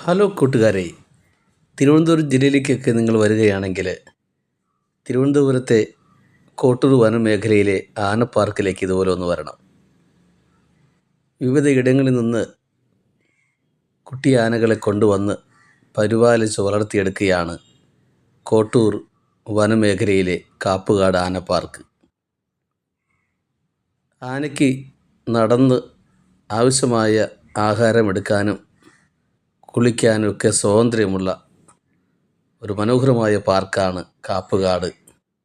Hello കൂട്ടുകാരെ തിരുവനന്തപുരം ജില്ലയിലേക്കൊക്കെ നിങ്ങൾ വരികയാണെങ്കിൽ തിരുവനന്തപുരത്തെ കോട്ടൂർ വനമേഖലയിലെ ആന പാർക്കിലേക്ക് ഇതുപോലെ ഒന്ന് വരണം. വിവിധ ഇടങ്ങളിൽ നിന്ന് കുട്ടി ആനകളെ കൊണ്ടുവന്ന് പരിപാലിച്ച് വളർത്തിയെടുക്കുകയാണ് കോട്ടൂർ വനമേഖലയിലെ കാപ്പുകാട് ആന പാർക്ക് ആനയ്ക്ക് നടന്ന് ആവശ്യമായ ആഹാരം എടുക്കാനും കുളിക്കാനും ഒക്കെ സ്വാതന്ത്ര്യമുള്ള ഒരു മനോഹരമായ പാർക്കാണ് കാപ്പുകാട്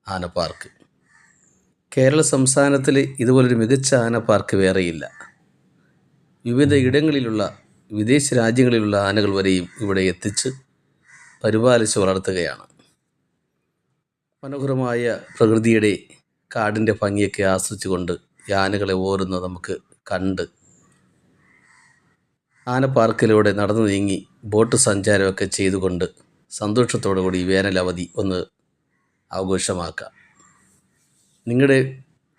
ആന പാർക്ക് കേരള സംസ്ഥാനത്തിൽ ഇതുപോലൊരു മികച്ച ആന പാർക്ക് വേറെയില്ല. വിവിധ ഇടങ്ങളിലുള്ള വിദേശ രാജ്യങ്ങളിലുള്ള ആനകൾ വരെയും ഇവിടെ എത്തിച്ച് പരിപാലിച്ച് വളർത്തുകയാണ്. മനോഹരമായ പ്രകൃതിയുടെ കാടിന്റെ ഭംഗിയൊക്കെ ആസ്വദിച്ചുകൊണ്ട് ഈ ആനകളെ ഓരോന്ന് നമുക്ക് കണ്ട് ആന പാർക്കിലൂടെ നടന്നു നീങ്ങി ബോട്ട് സഞ്ചാരമൊക്കെ ചെയ്തുകൊണ്ട് സന്തോഷത്തോടു കൂടി വേനലവധി ഒന്ന് ആഘോഷമാക്കാം. നിങ്ങളുടെ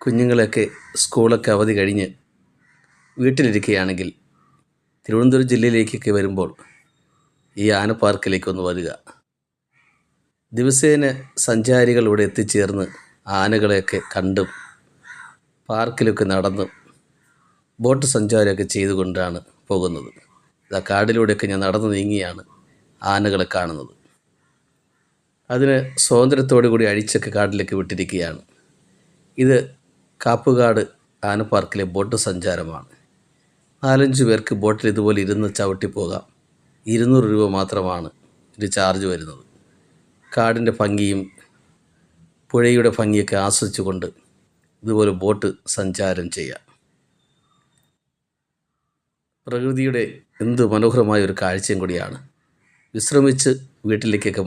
കുഞ്ഞുങ്ങളൊക്കെ സ്കൂളൊക്കെ അവധി കഴിഞ്ഞ് വീട്ടിലിരിക്കുകയാണെങ്കിൽ തിരുവനന്തപുരം ജില്ലയിലേക്കൊക്കെ വരുമ്പോൾ ഈ ആന പാർക്കിലേക്ക് ഒന്ന് വരിക. ദിവസേന സഞ്ചാരികൾ ഇവിടെ എത്തിച്ചേർന്ന് ആനകളെയൊക്കെ കണ്ടും പാർക്കിലൊക്കെ നടന്നും ബോട്ട് സഞ്ചാരമൊക്കെ ചെയ്തുകൊണ്ടാണ് പോകുന്നത്. ഇതാ കാടിലൂടെയൊക്കെ ഞാൻ നടന്നു നീങ്ങിയാണ് ആനകളെ കാണുന്നത്. അതിന് സ്വാതന്ത്ര്യത്തോടു കൂടി അഴിച്ചൊക്കെ കാട്ടിലേക്ക് വിട്ടിരിക്കുകയാണ്. ഇത് കാപ്പുകാട് ആന പാർക്കിലെ ബോട്ട് സഞ്ചാരമാണ്. നാലഞ്ച് പേർക്ക് ബോട്ടിൽ ഇതുപോലെ ഇരുന്ന് ചവിട്ടി പോകാം. ഇരുന്നൂറ് രൂപ മാത്രമാണ് ഇത് ചാർജ് വരുന്നത്. കാടിന്റെ ഭംഗിയും പുഴയുടെ ഭംഗിയൊക്കെ ആസ്വദിച്ചുകൊണ്ട് ഇതുപോലെ ബോട്ട് സഞ്ചാരം ചെയ്യാം. പ്രകൃതിയുടെ എന്ത് മനോഹരമായ ഒരു കാഴ്ചയും കൂടിയാണ്. വിശ്രമിച്ച് വീട്ടിലേക്കൊക്കെ